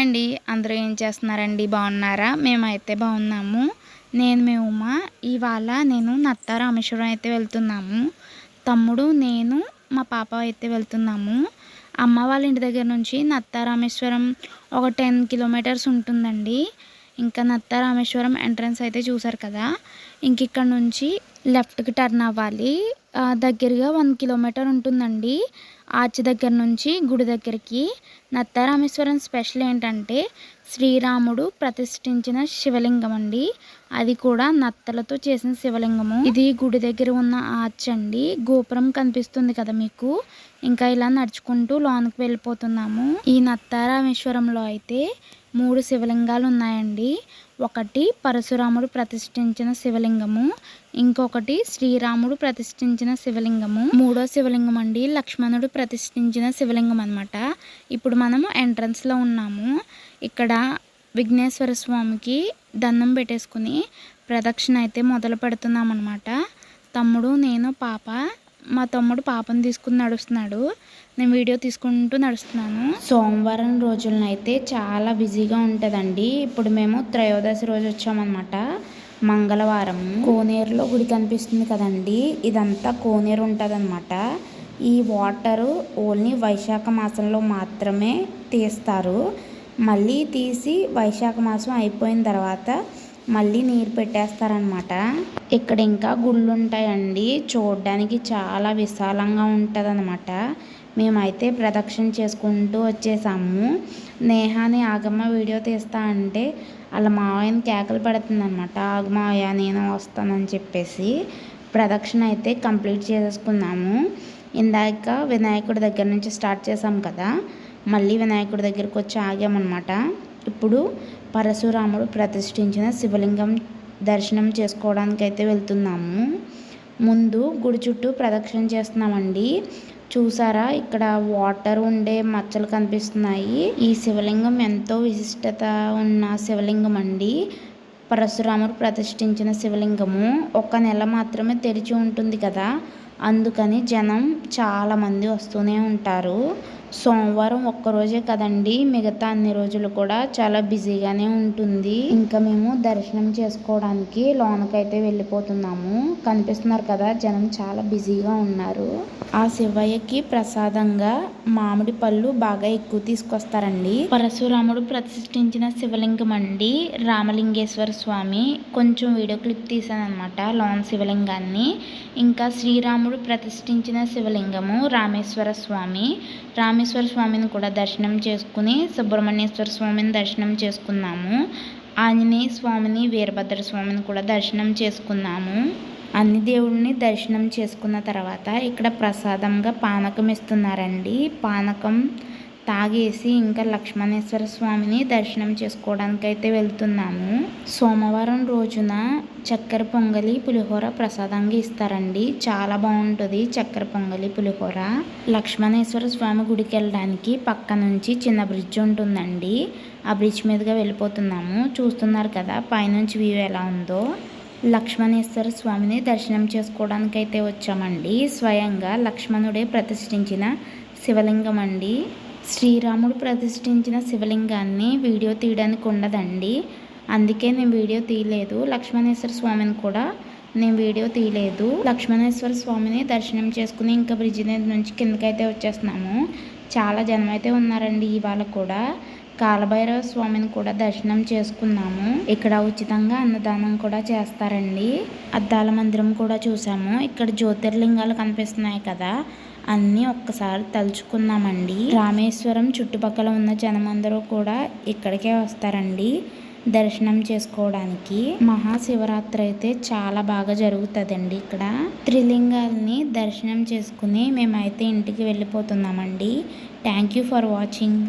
Hi అండి అందరూ ఏం చేస్తున్నారండి? బాగున్నారా? మేమైతే బాగున్నాము. నేను మీ ఉమా. ఇవాళ నేను నత్త రామేశ్వరం అయితే వెళ్తున్నాము. తమ్ముడు నేను మా పాప అయితే వెళ్తున్నాము. అమ్మ వాళ్ళ ఇంటి దగ్గర నుంచి నత్త రామేశ్వరం ఒక టెన్ కిలోమీటర్స్ ఉంటుందండి. ఇంకా నత్త రామేశ్వరం ఎంట్రన్స్ అయితే చూసారు కదా? ఇంక ఇక్కడ నుంచి లెఫ్ట్కి టర్న్ అవ్వాలి. దగ్గరగా వన్ కిలోమీటర్ ఉంటుందండి. ఆర్చ్ దగ్గర నుంచి గుడి దగ్గరికి. నత్తారామేశ్వరం స్పెషల్ ఏంటంటే శ్రీరాముడు ప్రతిష్ఠించిన శివలింగం అండి. అది కూడా నత్తలతో చేసిన శివలింగము. ఇది గుడి దగ్గర ఉన్న ఆర్చ్ అండి. గోపురం కనిపిస్తుంది కదా మీకు. ఇంకా ఇలా నడుచుకుంటూ లోనికి వెళ్ళిపోతున్నాము. ఈ నత్తారామేశ్వరంలో అయితే మూడు శివలింగాలు ఉన్నాయండి. ఒకటి పరశురాముడు ప్రతిష్ఠించిన శివలింగము ఇంకొకటి శ్రీరాముడు ప్రతిష్ఠించిన శివలింగము మూడో శివలింగం అండి లక్ష్మణుడు ప్రతిష్ఠించిన శివలింగం అనమాట ఇప్పుడు మనము ఎంట్రన్స్లో ఉన్నాము. ఇక్కడ విఘ్నేశ్వర స్వామికి దండం పెట్టేసుకుని ప్రదక్షిణ అయితే మొదలు పెడుతున్నాం అనమాట తమ్ముడు నేను పాప మా తమ్ముడు పాపను తీసుకుని నడుస్తున్నాడు. నేను వీడియో తీసుకుంటూ నడుస్తున్నాను. సోమవారం రోజులనైతే చాలా బిజీగా ఉంటుందండి. ఇప్పుడు మేము త్రయోదశి రోజు వచ్చామన్నమాట. మంగళవారం. కోనేరులో గుడి కనిపిస్తుంది కదండి. ఇదంతా కోనేరు ఉంటుందన్నమాట. ఈ వాటరు ఓన్లీ వైశాఖ మాసంలో మాత్రమే తీస్తారు. మళ్ళీ తీసి వైశాఖ మాసం అయిపోయిన తర్వాత మళ్ళీ నీరు పెట్టేస్తారనమాట ఇక్కడ ఇంకా గుళ్ళు ఉంటాయండి చూడడానికి చాలా విశాలంగా ఉంటుంది అనమాట మేమైతే ప్రదక్షిణ చేసుకుంటూ వచ్చేసాము. నేహాని ఆగమ్మ వీడియో తీస్తా అంటే వాళ్ళ మావయ్యని కేకలు పెడుతుంది ఆగమాయ నేను వస్తానని చెప్పేసి ప్రదక్షిణ అయితే కంప్లీట్ చేసుకున్నాము ఇందాక వినాయకుడి దగ్గర నుంచి స్టార్ట్ చేసాం కదా మళ్ళీ వినాయకుడి దగ్గరికి వచ్చి ఆగామన్నమాట. ఇప్పుడు పరశురాముడు ప్రతిష్ఠించిన శివలింగం దర్శనం చేసుకోవడానికి అయితే వెళ్తున్నాము. ముందు గుడి చుట్టూ ప్రదక్షిణ చేస్తున్నామండి. చూసారా? ఇక్కడ వాటర్ ఉండే మచ్చలు కనిపిస్తున్నాయి. ఈ శివలింగం ఎంతో విశిష్టత ఉన్న శివలింగం అండి పరశురాముడు ప్రతిష్ఠించిన శివలింగము ఒక నెల మాత్రమే తెరిచి ఉంటుంది కదా. అందుకని జనం చాలామంది వస్తూనే ఉంటారు. సోమవారం ఒక్కరోజే కదండి. మిగతా అన్ని రోజులు కూడా చాలా బిజీగానే ఉంటుంది. ఇంకా మేము దర్శనం చేసుకోవడానికి లోనకైతే వెళ్ళిపోతున్నాము. కనిపిస్తున్నారు కదా జనం చాలా బిజీగా ఉన్నారు. ఆ శివయ్యకి ప్రసాదంగా మామిడి పళ్ళు బాగా ఎక్కువ తీసుకొస్తారండి. పరశురాముడు ప్రతిష్ఠించిన శివలింగం అండి. రామలింగేశ్వర స్వామి. కొంచెం వీడియో క్లిప్ తీసాను అనమాట లోన్ శివలింగాన్ని. ఇంకా శ్రీరాముడు ప్రతిష్ఠించిన శివలింగము రామేశ్వర స్వామి. రామేశ్వర స్వామిని కూడా దర్శనం చేసుకుని సుబ్రహ్మణ్యేశ్వర స్వామిని దర్శనం చేసుకున్నాము. ఆంజనేయ స్వామిని వీరభద్ర స్వామిని కూడా దర్శనం చేసుకున్నాము. అన్ని దేవుడిని దర్శనం చేసుకున్న తర్వాత ఇక్కడ ప్రసాదంగా పానకం ఇస్తున్నారండి. పానకం తాగేసి ఇంకా లక్ష్మణేశ్వర స్వామిని దర్శనం చేసుకోవడానికి అయితే వెళ్తున్నాము. సోమవారం రోజున చక్కెర పొంగలి పులిహోర ప్రసాదంగా ఇస్తారండి. చాలా బాగుంటుంది చక్కెర పొంగలి పులిహోర. లక్ష్మణేశ్వర స్వామి గుడికి వెళ్ళడానికి పక్క నుంచి చిన్న బ్రిడ్జ్ ఉంటుందండి. ఆ బ్రిడ్జ్ మీదుగా వెళ్ళిపోతున్నాము. చూస్తున్నారు కదా పైనుంచి వ్యూ ఎలా ఉందో. లక్ష్మణేశ్వర స్వామిని దర్శనం చేసుకోవడానికి అయితే వచ్చామండి. స్వయంగా లక్ష్మణుడే ప్రతిష్ఠించిన శివలింగం అండి. శ్రీరాముడు ప్రతిష్ఠించిన శివలింగాన్ని వీడియో తీయడానికి ఉండదండి. అందుకే నేను వీడియో తీయలేదు. లక్ష్మణేశ్వర స్వామిని కూడా నేను వీడియో తీయలేదు. లక్ష్మణేశ్వర స్వామిని దర్శనం చేసుకుని ఇంకా బ్రిడ్జి నుంచి కిందకైతే వచ్చేస్తున్నాము. చాలా జనం అయితే ఉన్నారండి ఇవాళ కూడా. కాలభైరవ స్వామిని కూడా దర్శనం చేసుకున్నాము. ఇక్కడ ఉచితంగా అన్నదానం కూడా చేస్తారండి. అద్దాల మందిరం కూడా చూసాము. ఇక్కడ జ్యోతిర్లింగాలు కనిపిస్తున్నాయి కదా. అన్నీ ఒక్కసారి తలుచుకుందామండి. రామేశ్వరం చుట్టుపక్కల ఉన్న జనమందరూ కూడా ఇక్కడికే వస్తారండి దర్శనం చేసుకోవడానికి. మహాశివరాత్రి అయితే చాలా బాగా జరుగుతుందండి ఇక్కడ. త్రిలింగాల్ని దర్శనం చేసుకుని మేమైతే ఇంటికి వెళ్ళిపోతున్నామండి. Thank you for watching